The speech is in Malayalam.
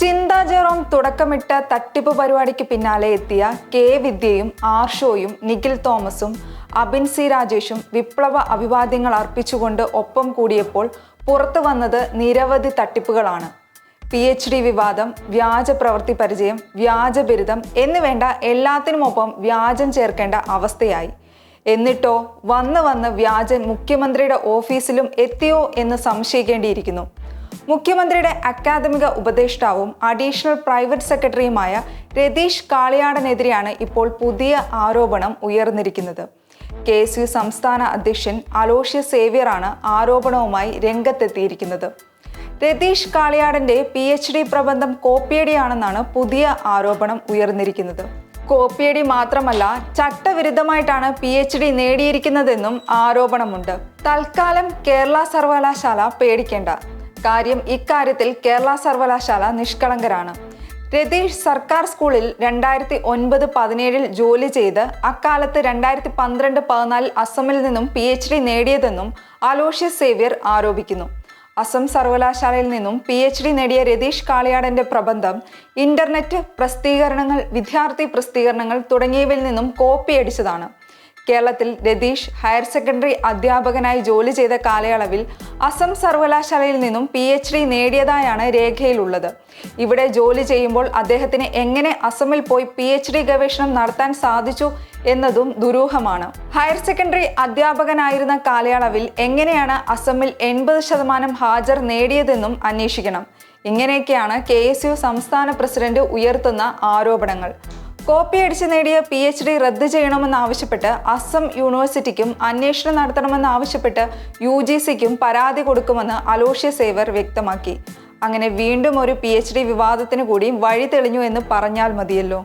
ചിന്താ ജെറോം തുടക്കമിട്ട തട്ടിപ്പ് പരിപാടിക്ക് പിന്നാലെ എത്തിയ കെ വിദ്യയും ആർഷോയും നിഖിൽ തോമസും അബിൻ സി രാജേഷും വിപ്ലവ അഭിവാദ്യങ്ങൾ അർപ്പിച്ചുകൊണ്ട് ഒപ്പം കൂടിയപ്പോൾ പുറത്തു വന്നത് നിരവധി തട്ടിപ്പുകളാണ്. പി എച്ച് ഡി വിവാദം വ്യാജ പ്രവൃത്തി പരിചയം വ്യാജ ബിരുദം എന്നുവേണ്ട എല്ലാത്തിനുമൊപ്പം വ്യാജം ചേർക്കേണ്ട അവസ്ഥയായി. എന്നിട്ടോ വന്ന് വന്ന് വ്യാജൻ മുഖ്യമന്ത്രിയുടെ ഓഫീസിലും എത്തിയോ എന്ന് സംശയിക്കേണ്ടിയിരിക്കുന്നു. മുഖ്യമന്ത്രിയുടെ അക്കാദമിക ഉപദേഷ്ടാവും അഡീഷണൽ പ്രൈവറ്റ് സെക്രട്ടറിയുമായ രതീഷ് കാളിയാടനെതിരെയാണ് ഇപ്പോൾ പുതിയ ആരോപണം ഉയർന്നിരിക്കുന്നത്. കെ എസ് യു സംസ്ഥാന അധ്യക്ഷൻ അലോഷ്യ സേവ്യറാണ് ആരോപണവുമായി രംഗത്തെത്തിയിരിക്കുന്നത്. രതീഷ് കാളിയാടന്റെ പി എച്ച് ഡി പ്രബന്ധം കോപ്പിയടിയാണെന്നാണ് പുതിയ ആരോപണം ഉയർന്നിരിക്കുന്നത്. കോപ്പിയടി മാത്രമല്ല ചട്ടവിരുദ്ധമായിട്ടാണ് പി എച്ച് ഡി നേടിയിരിക്കുന്നതെന്നും ആരോപണമുണ്ട്. തൽക്കാലം കേരള സർവകലാശാല പേടിക്കേണ്ട. കാര്യം ഇക്കാര്യത്തിൽ കേരള സർവകലാശാല നിഷ്കളങ്കരാണ്. രതീഷ് സർക്കാർ സ്കൂളിൽ രണ്ടായിരത്തി ഒൻപത് പതിനേഴിൽ ജോലി ചെയ്ത് അക്കാലത്ത് രണ്ടായിരത്തി പന്ത്രണ്ട് പതിനാലിൽ അസമിൽ നിന്നും പി എച്ച് ഡി നേടിയതെന്നും അലോഷ്യസ് സേവ്യർ ആരോപിക്കുന്നു. അസം സർവകലാശാലയിൽ നിന്നും പി എച്ച് ഡി നേടിയ രതീഷ് കാളിയാടന്റെ പ്രബന്ധം ഇന്റർനെറ്റ് പ്രസിദ്ധീകരണങ്ങൾ വിദ്യാർത്ഥി പ്രസിദ്ധീകരണങ്ങൾ തുടങ്ങിയവയിൽ നിന്നും കോപ്പിയടിച്ചതാണ് കേരളത്തിൽ രതീഷ് ഹയർ സെക്കൻഡറി അധ്യാപകനായി ജോലി ചെയ്ത കാലയളവിൽ അസം സർവകലാശാലയിൽ നിന്നും പി എച്ച് ഡി നേടിയതായാണ് രേഖയിലുള്ളത്. ഇവിടെ ജോലി ചെയ്യുമ്പോൾ അദ്ദേഹത്തിന് എങ്ങനെ അസമിൽ പോയി പി എച്ച് ഡി ഗവേഷണം നടത്താൻ സാധിച്ചു എന്നതും ദുരൂഹമാണ്. ഹയർ സെക്കൻഡറി അധ്യാപകനായിരുന്ന കാലയളവിൽ എങ്ങനെയാണ് അസമിൽ എൺപത് ശതമാനം ഹാജർ നേടിയതെന്നും അന്വേഷിക്കണം. ഇങ്ങനെയൊക്കെയാണ് കെ എസ് യു സംസ്ഥാന പ്രസിഡന്റ് ഉയർത്തുന്ന ആരോപണങ്ങൾ. കോപ്പി അടിച്ച് നേടിയ പി എച്ച് ഡി റദ്ദ് ചെയ്യണമെന്നാവശ്യപ്പെട്ട് അസം യൂണിവേഴ്സിറ്റിക്കും അന്വേഷണം നടത്തണമെന്നാവശ്യപ്പെട്ട് യു ജി സിക്കും പരാതി കൊടുക്കുമെന്ന് അലോഷ്യ സേവർ വ്യക്തമാക്കി. അങ്ങനെ വീണ്ടും ഒരു പി എച്ച് ഡി വിവാദത്തിന് കൂടി വഴി തെളിഞ്ഞു എന്ന് പറഞ്ഞാൽ മതിയല്ലോ.